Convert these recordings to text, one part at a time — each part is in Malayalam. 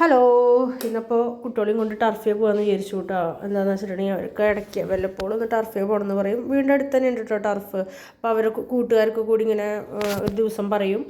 ഹലോ ഇന്നിപ്പോൾ കുട്ടികളെയും കൊണ്ട് ടർഫേ പോകാമെന്ന് വിചാരിച്ചു കേട്ടോ എന്താണെന്ന് വെച്ചിട്ടുണ്ടെങ്കിൽ അവർക്ക് ഇടയ്ക്ക് വല്ലപ്പോഴും ഒന്ന് പോകണമെന്ന് പറയും. വീണ്ടും അടുത്ത് തന്നെ ഉണ്ട് കേട്ടോ ടർഫ് അപ്പോൾ അവരൊക്കെ കൂട്ടുകാർക്ക് കൂടി ഇങ്ങനെ ഒരു ദിവസം പറയും.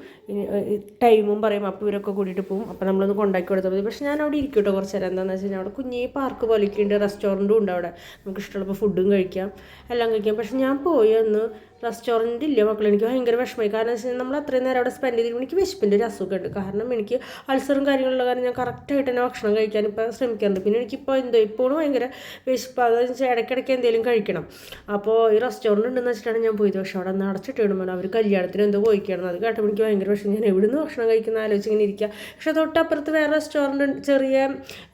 ടൈമും പറയും. അപ്പോൾ ഇവരൊക്കെ കൂടിയിട്ട് പോകും അപ്പോൾ നമ്മളൊന്ന് കൊണ്ടാക്കി കൊടുത്താൽ മതി. പക്ഷേ ഞാൻ അവിടെ ഇരിക്കും കേട്ടോ കുറച്ച് നേരം. എന്താണെന്ന് വെച്ച് കഴിഞ്ഞാൽ അവിടെ കുഞ്ഞേ പാർക്ക് പോലെയൊക്കെ റെസ്റ്റോറന്റും ഉണ്ട് അവിടെ. നമുക്ക് ഇഷ്ടമുള്ളപ്പോൾ ഫുഡും കഴിക്കാം. എല്ലാം കഴിക്കാം. പക്ഷേ ഞാൻ പോയി അന്ന് റെസ്റ്റോറന്റ് ഇല്ല മക്കൾ എനിക്ക് ഭയങ്കര വിഷമമായി. കാരണം വെച്ച് കഴിഞ്ഞാൽ നമ്മൾ അത്രയും നേരം അവിടെ സ്പെൻഡ് ചെയ്തിട്ട് എനിക്ക് വിശപ്പിന്റെ ഒരു അസുഖമുണ്ട് കാരണം എനിക്ക് അൾസറും കാര്യങ്ങളുള്ള കാരണം ഞാൻ കറക്റ്റായിട്ട് തന്നെ ഭക്ഷണം കഴിക്കാൻ ഇപ്പോൾ ശ്രമിക്കാറുണ്ട്. പിന്നെ എനിക്കിപ്പോൾ എന്തോ ഇപ്പോഴും ഭയങ്കര വിശപ്പ് അതെന്ന് വെച്ചാൽ ഇടയ്ക്കിടയ്ക്ക് എന്തെങ്കിലും കഴിക്കണം. അപ്പോൾ ഈ റെസ്റ്റോറന്റ് ഉണ്ടെന്ന് വെച്ചിട്ടാണ് ഞാൻ പോയത്. പക്ഷേ അവിടെ നിന്ന് അടച്ചിട്ട് വിടുമ്പോൾ അവർ കല്യാണത്തിന് എന്തോ പോയിക്കണം. അത് കേട്ടപ്പോൾ എനിക്ക് ഭയങ്കര വിഷമം. ഞാൻ എവിടുന്ന് ഭക്ഷണം കഴിക്കുന്ന ആലോചിച്ച് ഇങ്ങനെ ഇരിക്കുക പക്ഷേ തൊട്ടപ്പുറത്ത് വേറെ റെസ്റ്റോറന്റ് ചെറിയ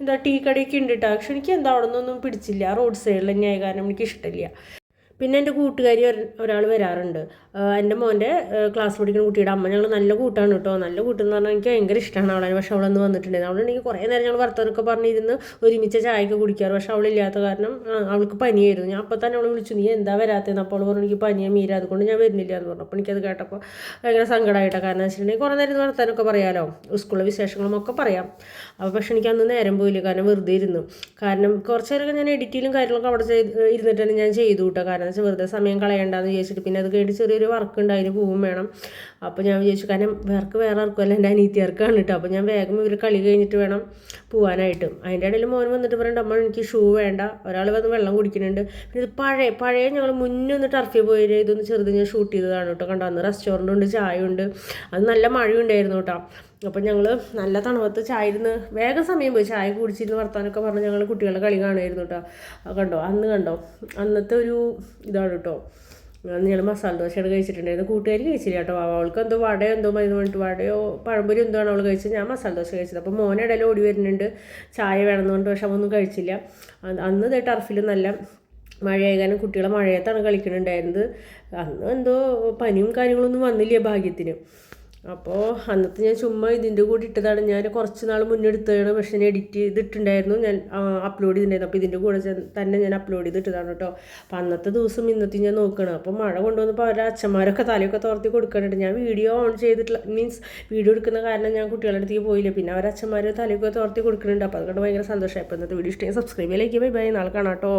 എന്താ ടീ കടയൊക്കെ ഉണ്ട് കേട്ടോ പക്ഷെ എനിക്ക് എന്താ അവിടെ നിന്നൊന്നും പിടിച്ചില്ല റോഡ് സൈഡിൽ തന്നെയായ കാരണം എനിക്ക് ഇഷ്ടമില്ല പിന്നെ എന്റെ കൂട്ടുകാരി ഒരാൾ വരാറുണ്ട്. എന്റെ മോന്റെ ക്ലാസ് പഠിക്കുന്ന കുട്ടിയുടെ അമ്മ. ഞങ്ങൾ നല്ല കൂട്ടാണ് കേട്ടോ. നല്ല കൂട്ടെന്ന് പറഞ്ഞാൽ എനിക്ക് ഭയങ്കര ഇഷ്ടമാണ് അവളെ. പക്ഷെ അവളൊന്ന് വന്നിട്ടുണ്ടായിരുന്നു അവളുണ്ടെങ്കിൽ കുറേ നേരം ഞങ്ങൾ വർത്തമാനമൊക്കെ പറഞ്ഞിരുന്ന് ഒരുമിച്ച് ചായയൊക്കെ കുടിക്കാറ്. പക്ഷെ അവളില്ലാത്ത കാരണം അവൾക്ക് പനിയായിരുന്നു. ഞാൻ അപ്പോൾ തന്നെ അവൾ വിളിച്ചു നീ എന്താ വരാത്തതെന്ന്? അപ്പോൾ അവൾ പറഞ്ഞു എനിക്ക് പനിയാ മീര. അതുകൊണ്ട് ഞാൻ വരുന്നില്ല എന്ന് പറഞ്ഞു. അപ്പോൾ എനിക്കത് കേട്ടപ്പോൾ ഭയങ്കര സങ്കടമായിട്ടാണ് കാരണം വെച്ചിട്ടുണ്ടെങ്കിൽ കുറേ നേരം വർത്തമാനമൊക്കെ പറയാമല്ലോ സ്കൂളിലെ വിശേഷങ്ങളും ഒക്കെ പറയാം. അപ്പോൾ പക്ഷെ എനിക്ക് അന്ന് നേരം പോയില്ല. കാരണം വെറുതെ ഇരുന്നു. കാരണം കുറച്ച് നേരമൊക്കെ ഞാൻ എഡിറ്റിലും കാര്യങ്ങളൊക്കെ അവിടെ ചെയ്ത് ഇരുന്നിട്ടാണ് ഞാൻ ചെയ്തു കേട്ടോ. കാരണം വെച്ചാൽ വെറുതെ സമയം കളയണ്ടെന്ന് വിചാരിച്ചിട്ട് പിന്നെ അത് കഴിഞ്ഞ് ചെറിയൊരു വർക്ക് ഉണ്ട് അതിന് പോവും വേണം. അപ്പോൾ ഞാൻ വിചാരിച്ചു കാരണം വേർക്ക് വേറെ ആർക്കുമല്ല എന്റെ അനീത്തിയാർക്കാണ് കേട്ടോ അപ്പോൾ ഞാൻ വേഗം ഇവർ കളി കഴിഞ്ഞിട്ട് വേണം പോകാനായിട്ട് അതിന്റെ ഇടയിൽ മോൻ വന്നിട്ട് പറയുന്നുണ്ട് അമ്മ എനിക്ക് ഷൂ വേണ്ട. ഒരാൾ വന്ന് വെള്ളം കുടിക്കുന്നുണ്ട്. പിന്നെ ഇത് പഴയ പഴയ ഞങ്ങൾ മുന്നേ ഒന്ന് ടർഫിൽ പോയി ഇതൊന്ന് ചെറുത് ഞാൻ ഷൂട്ട് ചെയ്തതാണ് കേട്ടോ കണ്ടോ? അന്ന് റെസ്റ്റോറന്റ് ഉണ്ട് ചായ ഉണ്ട്. അത് നല്ല മഴയുണ്ടായിരുന്നു കേട്ടോ അപ്പം ഞങ്ങൾ നല്ല തണുപ്പത്ത് ചായ ഇരുന്ന് വേഗം സമയം പോയി. ചായ കുടിച്ചിരുന്ന് വർത്താനൊക്കെ പറഞ്ഞ് ഞങ്ങൾ കുട്ടികളുടെ കളി കാണുമായിരുന്നു കേട്ടോ കണ്ടോ? അന്ന് കണ്ടോ? അന്നത്തെ ഒരു ഇതാണ് കേട്ടോ ഞങ്ങൾ മസാല ദോശയാണ് കഴിച്ചിട്ടുണ്ടായിരുന്നു കൂട്ടുകാരി കഴിച്ചില്ല കേട്ടോ അവൾക്ക് എന്തോ വടയോ എന്തോ മരുന്ന് പറഞ്ഞിട്ട് വടയോ പഴംപൊരി എന്തോ ആണ് അവൾ കഴിച്ചത്. ഞാൻ മസാല ദോശ കഴിച്ചത്. അപ്പോൾ മോനിടയിൽ ഓടി വരുന്നുണ്ട്. ചായ വേണമെന്ന് പറഞ്ഞിട്ട് പക്ഷെ അവൊന്നും കഴിച്ചില്ല. അന്ന് ഇതേ ടർഫിൽ നല്ല മഴയായ കുട്ടികളെ മഴയത്താണ് കളിക്കുന്നുണ്ടായിരുന്നത് അന്ന് എന്തോ പനിയും കാര്യങ്ങളൊന്നും വന്നില്ല ഭാഗ്യത്തിന്. അപ്പോൾ അന്നത്തെ ഞാൻ ചുമ്മാ ഇതിന്റെ കൂടെ ഇട്ടതാണ്. ഞാൻ കുറച്ച് നാൾ മുന്നേ എടുത്തതാണ് പക്ഷേ ഞാൻ എഡിറ്റ് ചെയ്തിട്ടുണ്ടായിരുന്നു. ഞാൻ അപ്ലോഡ് ചെയ്തിട്ടുണ്ടായിരുന്നു. അപ്പോൾ ഇതിന്റെ കൂടെ തന്നെ ഞാൻ അപ്ലോഡ് ചെയ്തിട്ടതാണ് കേട്ടോ. അപ്പോൾ അന്നത്തെ ദിവസം ഇന്നത്തെ ഞാൻ നോക്കണം. അപ്പോൾ മഴ കൊണ്ടുവന്നപ്പോൾ അവരുടെ അച്ഛന്മാരൊക്കെ തലയൊക്കെ തോർത്തി കൊടുക്കാനുണ്ട്. ഞാൻ വീഡിയോ ഓൺ ചെയ്തിട്ടില്ല. മീൻസ് വീഡിയോ എടുക്കുന്ന കാരണം ഞാൻ കുട്ടികളുടെ അടുത്തേക്ക് പോയില്ല. പിന്നെ അവരുടെ അച്ഛന്മാർ തലയൊക്കെ തോർത്തി കൊടുക്കുന്നുണ്ട്. അപ്പോൾ അതുകൊണ്ട് ഭയങ്കര സന്തോഷമായി. അപ്പോൾ ഇന്നത്തെ വീഡിയോ ഇഷ്ടമായി സബ്സ്ക്രൈബ് ചെയ്യിലേക്ക് ബൈ ബൈ നാളെ കാണാം കേട്ടോ.